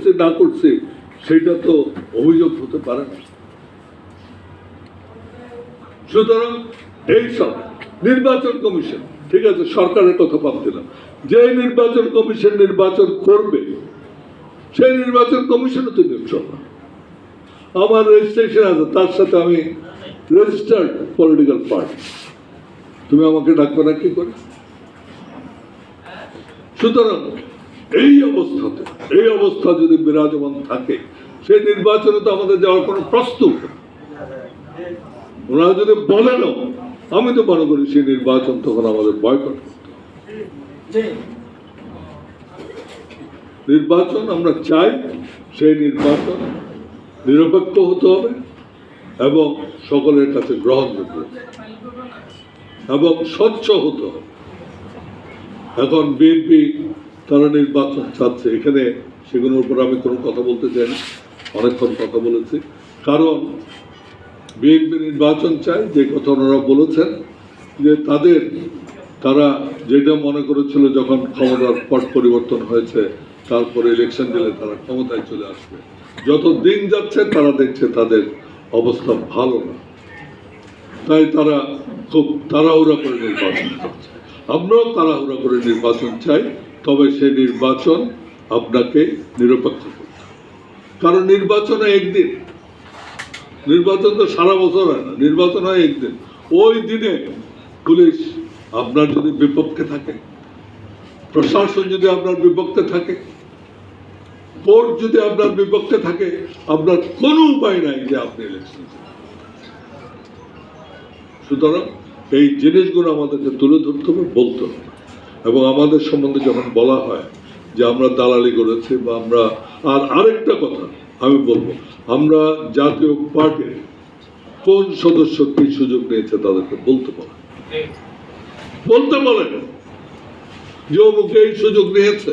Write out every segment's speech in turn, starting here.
করছে না করছে, সেটা তো অভিযোগ হতে পারে না। সুতরাং এইসব নির্বাচন কমিশন, ঠিক আছে, সরকারের কথা দিলাম যে নির্বাচন কমিশন নির্বাচন করবে, সেই নির্বাচন কমিশনও তো নিউট্রাল না আমার রেজিস্ট্রেশন আছে, তার সাথে আমি রেজিস্টার্ড পলিটিক্যাল পার্টি তুমি আমাকে ডাকবে না, কি করে? সুতরাং এই অবস্থাতে এই অবস্থা যদি বিরাজমান থাকে সেই নির্বাচনে তো আমাদের যাওয়ার কোনো প্রস্তুত। ওনারা যদি বলেনও, আমি তো মনে করি সেই নির্বাচন তখন আমাদের বয়কট নির্বাচন আমরা চাই সেই নির্বাচন নিরপেক্ষ হতে হবে এবং সকলের কাছে গ্রহণযোগ্য এবং স্বচ্ছ হতে হবে। এখন বিএনপি তারা নির্বাচন চাচ্ছে, এখানে সেগুলোর উপর আমি কোনো কথা বলতে চাই না, অনেকক্ষণ কথা বলেছি। কারণ বিএনপি নির্বাচন চাই যে কথা ওনারা বলেছেন, যে তাদের, তারা যেটা মনে করেছিল যখন ক্ষমতার পট পরিবর্তন হয়েছে, তারপরে ইলেকশন দিলে তারা ক্ষমতায় চলে আসবে। যত দিন যাচ্ছে, তারা দেখছে তাদের অবস্থা ভালো না। তাই তারা খুব তাড়াহুড়া করে নির্বাচন করছে। আমরাও তাড়াহুড়া করে নির্বাচন চাই। তবে সে নির্বাচন আপনাকে নিরপেক্ষ করতে। কারণ নির্বাচনে একদিন, নির্বাচন তো সারা বছর হয় না, নির্বাচন হয় একদিন। ওই দিনে পুলিশ আপনার যদি বিপক্ষে থাকে, প্রশাসন যদি আপনার বিপক্ষে থাকে, কোর্ট যদি আপনার বিপক্ষে থাকে, আপনার কোনো উপায় নাই যে আপনি ইলেকশন সুতরাং এই জিনিসগুলো আমাদেরকে তুলে ধরতে হবে, বলতে হবে। এবং আমাদের সম্বন্ধে যখন বলা হয় যে আমরা দালালি করেছি বা আমরা, আর আরেকটা কথা আমি বলব, আমরা জাতীয় পার্টির কোন সদস্য কি সুযোগ নিয়েছে তাদেরকে বলতে পারে বলতে বলেন যে অমুক এই সুযোগ নিয়েছে।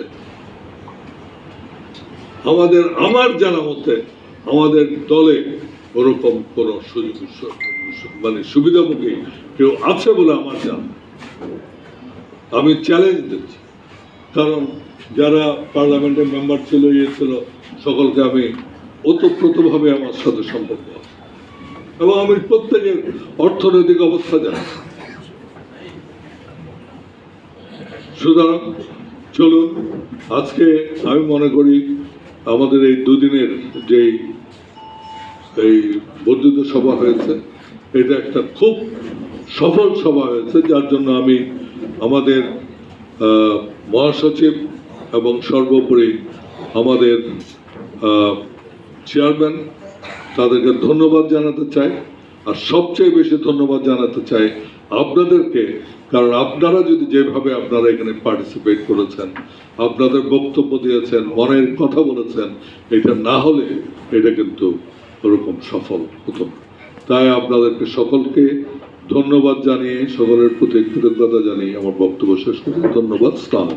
আমাদের, আমার জানা মতে আমাদের দলে ওরকম কোনো সুযোগ মানে সুবিধামুখী কেউ আছে বলে আমার জানা আমি চ্যালেঞ্জ দিচ্ছি। কারণ যারা পার্লামেন্টের মেম্বার ছিল ইয়ে ছিল, সকলকে আমি ওতপ্রোতভাবে আমার সাথে সম্পর্ক এবং আমি প্রত্যেকের অর্থনৈতিক অবস্থা জানি। সুতরাং চলুন, আজকে আমি মনে করি আমাদের এই দুদিনের যেই, এই বর্ধিত সভা হয়েছে, এটা একটা খুব সফল সভা হয়েছে, যার জন্য আমি আমাদের মহাসচিব এবং সর্বোপরি আমাদের চেয়ারম্যান তাদেরকে ধন্যবাদ জানাতে চাই। আর সবচেয়ে বেশি ধন্যবাদ জানাতে চাই আপনাদেরকে, কারণ আপনারা যদি যেভাবে আপনারা এখানে পার্টিসিপেট করেছেন, আপনাদের বক্তব্য দিয়েছেন, মনের কথা বলেছেন, এটা না হলে এটা কিন্তু ওরকম সফল হতো তাই আপনাদেরকে সকলকে ধন্যবাদ জানিয়ে সকলের প্রতি কৃতজ্ঞতা জানিয়ে আমার বক্তব্য শেষ করছি। ধন্যবাদ স্থান